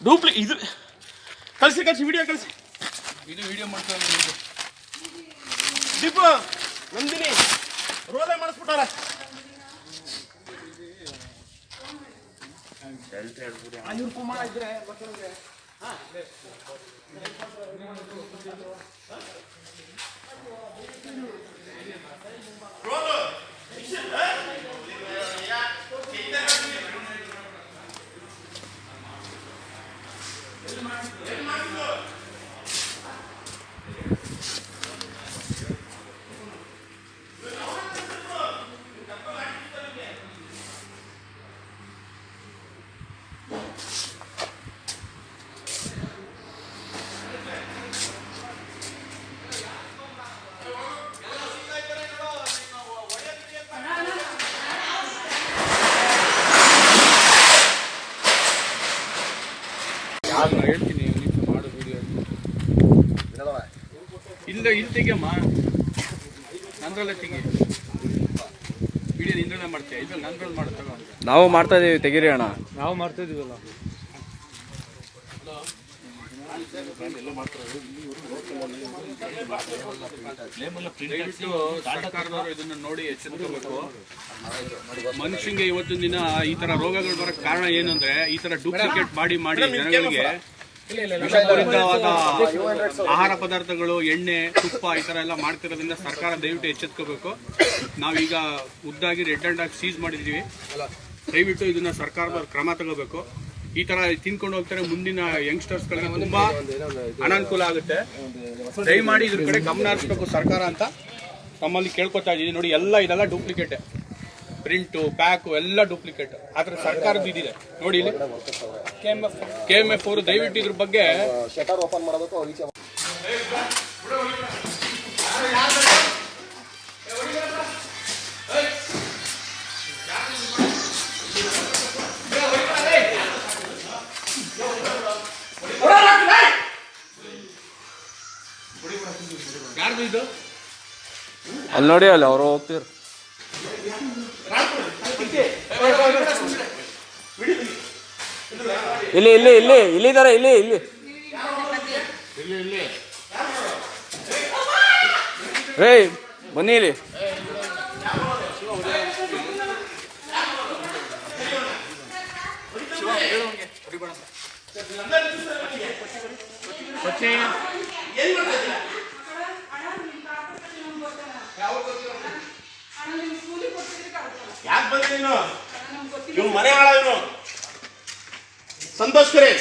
ಡೂಪ್ಲಿ ಇದು ಕಳಿಸಿ ಕಳಿಸಿ ವಿಡಿಯೋ ಕಳಿಸಿ. ಇದು ವಿಡಿಯೋ ಮಾಡ್ತಾರೆ ದೀಪ ನಂದಿನಿ ರೋಲೆ ಮಾಡಿಸ್ಬಿಟ್ಟಾರ. ಇವ್ರು ಕುಮಾರ ಇದ್ರೆ ನಾನು Yeah. ಇಲ್ಲ ಇಲ್ಲಿ ತೆಗಿಯಮ್ಮ. ನಂದ್ರಲ್ಲ ತೆಗಿ. ವಿಡಿಯೋ ನಿಂದ್ರಲ್ಲೇ ಮಾಡ್ತೀಯ? ಇಲ್ಲ ನಂದ್ರಲ್ಲಿ ಮಾಡು ತಗೋ. ನಾವು ಮಾಡ್ತಾ ಇದೀವಿ ತೆಗೀರಿ ಅಣ್ಣ. ನಾವು ಮಾಡ್ತಾ ಇದೀವಲ್ಲ. ದಯವಿಟ್ಟು ಸರ್ಕಾರದವರು ಇದನ್ನ ನೋಡಿ ಎಚ್ಚೆತ್ಕೋಬೇಕು ಮನುಷ್ಯಂಗೆ ಇವತ್ತಿನ ದಿನ ಈ ತರ ರೋಗಗಳು ಬರಕ್ ಕಾರಣ ಏನಂದ್ರೆ ಈ ತರ ಡೂಪ್ಲಿಕೇಟ್ ಮಾಡಿ ಮಾಡಿ ಜನಗಳಿಗೆ ಆಹಾರ ಪದಾರ್ಥಗಳು ಎಣ್ಣೆ ತುಪ್ಪ ಈ ತರ ಎಲ್ಲ ಮಾಡ್ತಿರೋದ್ರಿಂದ ಸರ್ಕಾರ ದಯವಿಟ್ಟು ಎಚ್ಚೆತ್ಕೋಬೇಕು. ನಾವೀಗ ಉದ್ದಾಗಿ ರೆಡ್ ಅಂಡ್ ಆಗಿ ಸೀಸ್ ಮಾಡಿದೀವಿ ದಯವಿಟ್ಟು ಇದನ್ನ ಸರ್ಕಾರದವ್ರು ಕ್ರಮ ತಗೋಬೇಕು. ಈ ತರ ತಿನ್ಕೊಂಡು ಹೋಗ್ತಾರೆ ಮುಂದಿನ ಯಂಗ್ಸ್ಟರ್ಸ್ ಗಳಿಗೆ ತುಂಬಾ ಅನಾನುಕೂಲ ಆಗುತ್ತೆ. ದಯಮಾಡಿ ಇದ್ರ ಕಡೆ ಗಮನ ಹರಿಸ್ಬೇಕು ಸರ್ಕಾರ ಅಂತ. ನಮ್ಮಲ್ಲಿ ಕೇಳ್ಕೊತಾ ಇದೀವಿ ನೋಡಿ ಎಲ್ಲ ಇದೆಲ್ಲ ಡೂಪ್ಲಿಕೇಟ್ ಪ್ರಿಂಟು ಪ್ಯಾಕು ಎಲ್ಲ ಡೂಪ್ಲಿಕೇಟ್ ಆದ್ರೆ ಸರ್ಕಾರದ್ದು ಇದಿದೆ. ನೋಡಿ ಇಲ್ಲಿ. ಕೆ ಎಂ ಎಫ್ ಅವರು ದಯವಿಟ್ಟು ಇದ್ರ ಬಗ್ಗೆ ಶಟರ್ ಓಪನ್ ಮಾಡಬೇಕು ಯಾರ್ದು ಇದು? ಅಲ್ಲಿ ನೋಡಿ ಅಲ್ಲಿ ಅವರು ಹೋಗ್ತಿರ್. ಇಲ್ಲಿ ಇಲ್ಲಿ ಇಲ್ಲಿ ಇಲ್ಲಿದ್ದಾರೆ ಇಲ್ಲಿ ಇಲ್ಲಿ. ರೇ ಬನ್ನಿ ಇಲ್ಲಿ. ಯಾಕೆ ಇವ್ನು ಮನೆ ಹಾಳ சந்தோஷ்கிறேன்